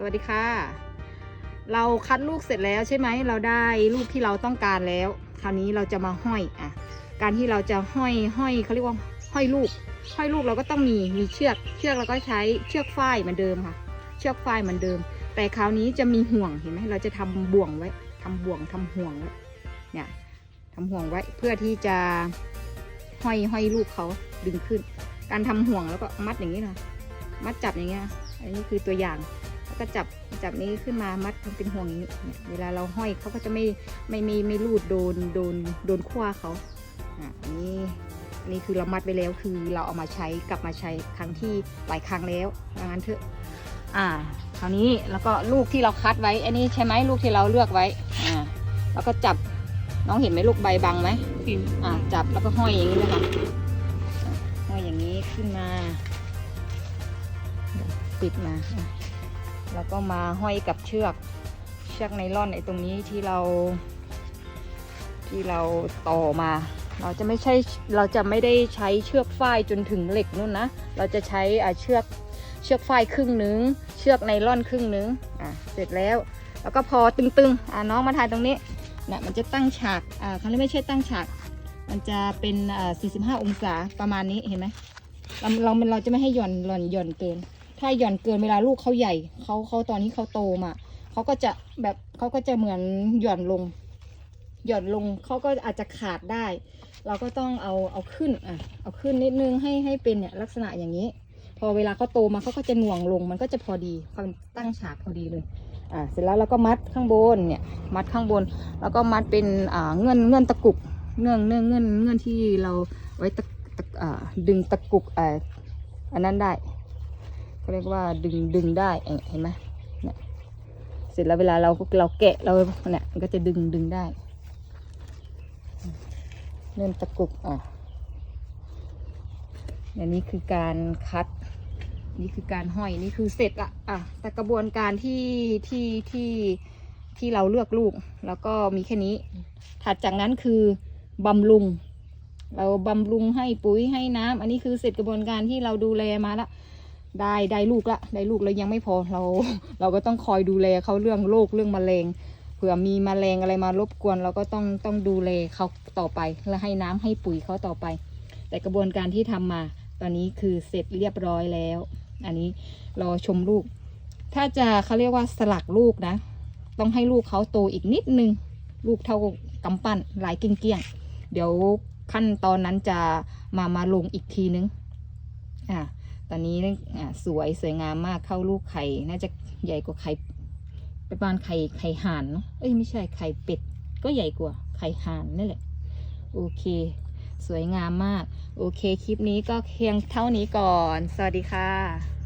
สวัสดีค่ะ เราคัดลูกเสร็จแล้วใช่ไหม เราได้ลูกที่เราต้องการแล้ว คราวนี้เราจะมาห้อยอะ การที่เราจะห้อยห้อยเขาเรียกว่าห้อยลูก ห้อยลูกเราก็ต้องมีมีเชือก เชือกเราก็ใช้เชือกฝ้ายเหมือนเดิมค่ะ เชือกฝ้ายเหมือนเดิม แต่คราวนี้จะมีห่วงเห็นไหมเราจะทำบ่วงไว้ทำบ่วงทำห่วงไว้ เนี่ยทำห่วงไว้เพื่อที่จะห้อยห้อยลูกเขาดึงขึ้น การทำห่วงแล้วก็มัดอย่างนี้นะมัดจับอย่างเงี้ยอันนี้คือตัวอย่าง ก็จับจับนี้ขึ้นมามัดทำเป็นห่วงอย่างนี้เนี่ยเวลาเราห้อยเขาก็จะไม่ไม่ไม่ไม่รูดโดนโดนโดนคว้าเขาอะอันนี้อันนี้คือเรามัดไปแล้วคือเราเอามาใช้กลับมาใช้ครั้งที่หลายครั้งแล้วว่างั้นเถอะอ่าคราวนี้แล้วก็ลูกที่เราคัดไว้ อันนี้ใช่ไหมลูกที่เราเลือกไว้อ่าแล้วก็จับน้องเห็นไหมลูกใบบังไหมปิ่นอ่าจับแล้วก็ห้อยอย่างนี้เลยค่ะห้อยอย่างนี้ขึ้นมา ปิดมาอะ แล้วก็มาห้อยกับเชือกเชือกไนล่อนไอ้ตรงนี้ที่เรา ที่เราต่อมา เราจะไม่ใช่เราจะไม่ได้ใช้เชือกฝ้ายจนถึงเหล็กนู่นนะเราจะใช้อ่าเชือกเชือกฝ้ายครึ่งหนึง เชือกไนล่อนครึ่งหนึงอะเสร็จแล้ว แล้วก็พอตึงๆอะน้องมาถ่ายตรงนี้เนี่ยมันจะตั้งฉากอ่าเขาเรียกไม่ใช่ตั้งฉาก มันจะเป็นอ่า45 องศาประมาณนี้เห็นไหมเราเรามันเราจะไม่ให้หย่อนหย่อนหย่อนเกิน ถ้าหย่อนเกินเวลาลูกเขาใหญ่เขาเขาตอนนี้เขาโตมาเขาก็จะแบบเขาก็จะเหมือนหย่อนลง หย่อนลงเขาก็อาจจะขาดได้ เราก็ต้องเอาเอาขึ้นอะเอาขึ้นนิดนึงให้ให้เป็นเนี่ยลักษณะอย่างนี้ พอเวลาเขาโตมาเขาก็จะหน่วงลง มันก็จะพอดีเขาตั้งฉากพอดีเลยอ่าเสร็จแล้วเราก็มัดข้างบนเนี่ยมัดข้างบน แล้วก็มัดเป็นอ่าเงื่อนเงื่อนตะกุกเงื่อนเงื่อนเงื่อนเงื่อนที่เราไว้ตะตะอ่าดึงตะกุกอ่าอันนั้นได้ เขาเรียกว่าดึงดึงได้เห็นไหมเนี่ยเสร็จแล้วเวลาเราเราแกะเราเนี่ยมันก็จะดึงดึงได้เงื่อนตะกุกอะอันนี้คือการคัด นี่คือการห้อยนี่คือเสร็จละอะแต่กระบวนการที่ที่ที่ที่เราเลือกลูก แล้วก็มีแค่นี้ ถัดจากนั้นคือบำรุง เราบำรุงให้ปุ๋ยให้น้ำอันนี้คือเสร็จกระบวนการที่เราดูแลมาละ ได้ได้ลูกละได้ลูกแล้วยังไม่พอเรา เราก็ต้องคอยดูแลเขาเรื่องโรคเรื่องมะเร็งเผื่อมีมแมลงอะไรมารบกวนเราก็ต้องต้องดูแลเขาต่อไป และให้น้ำให้ปุ๋ยเขาต่อไป แต่กระบวนการที่ทำมา ตอนนี้คือเสร็จเรียบร้อยแล้ว อันนี้รอชมลูก ถ้าจะเขาเรียกว่าสลักลูกนะ ต้องให้ลูกเขาโตอีกนิดนึง ลูกเท่ากำปั้นหลายเกี้ยงเดี๋ยวขั้นตอนนั้นจะมามาลงอีกทีนึงอ่า ตอนนี้อ่าสวยสวยงามมากเข้าลูกไข่น่าจะใหญ่กว่าไข่ประมาณไข่ไข่ห่านเนาะเอ้ยไม่ใช่ไข่เป็ด ก็ใหญ่กว่าไข่ห่านนี่แหละ โอเค สวยงามมาก โอเค คลิปนี้ก็เพียงเท่านี้ก่อน สวัสดีค่ะ